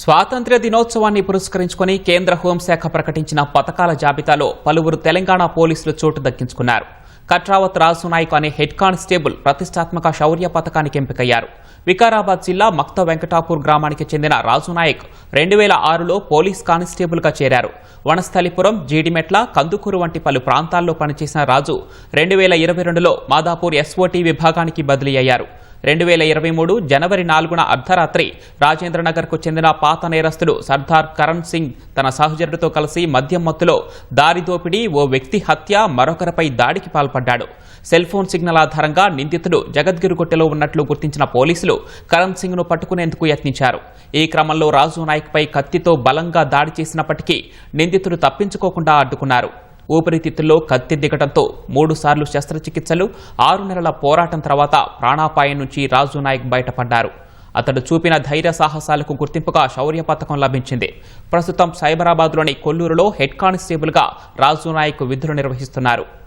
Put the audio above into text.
స్వాతంత్ర్య దినోత్సవాన్ని పురస్కరించుకొని కేంద్ర హోంశాఖ ప్రకటించిన పథకాల జాబితాలో పలువురు తెలంగాణ పోలీసులు చోటు దక్కించుకున్నారు. కట్రావత్ రాజు నాయక్ అనే హెడ్ కానిస్టేబుల్ ప్రతిష్టాత్మక శౌర్య పథకానికి ఎంపికయ్యారు. వికారాబాద్ జిల్లా మక్త వెంకటాపూర్ గ్రామానికి చెందిన రాజు నాయక్ రెండు వేల ఆరులో పోలీస్ కానిస్టేబుల్గా చేరారు. వనస్థలిపురం జీడిమెట్ల కందుకూరు వంటి పలు ప్రాంతాల్లో పనిచేసిన రాజు రెండు వేల ఇరవై రెండులో మాదాపూర్ ఎస్ఓటీ విభాగానికి బదిలీ అయ్యారు. రెండు వేల ఇరవై మూడు జనవరి నాలుగున అర్ధరాత్రి రాజేంద్రనగర్కు చెందిన పాత నేరస్తుడు సర్దార్ కరణ్ సింగ్ తన సహచరుడితో కలిసి మద్యం మత్తులో దారిదోపిడీ ఓ వ్యక్తి హత్య మరొకరిపై దాడికి పాల్పడ్డాడు. సెల్ ఫోన్ సిగ్నల్ ఆధారంగా నిందితుడు జగద్గిరిగుట్టెలో ఉన్నట్లు గుర్తించిన పోలీసులు కరణ్ సింగ్ను పట్టుకునేందుకు యత్నించారు. ఈ క్రమంలో రాజు నాయక్పై కత్తితో బలంగా దాడి చేసినప్పటికీ నిందితుడు తప్పించుకోకుండా అడ్డుకున్నారు. ఊపిరితిత్తుల్లో కత్తి దిగడంతో మూడుసార్లు శస్త్రచికిత్సలు ఆరు నెలల పోరాటం తర్వాత ప్రాణాపాయం నుంచి రాజు నాయక్ బయటపడ్డారు. అతడు చూపిన ధైర్య సాహసాలకు గుర్తింపుగా శౌర్య పథకం లభించింది. ప్రస్తుతం సైబరాబాద్లోని కొల్లూరులో హెడ్ కానిస్టేబుల్గా రాజు నాయక్ విధులు నిర్వహిస్తున్నారు.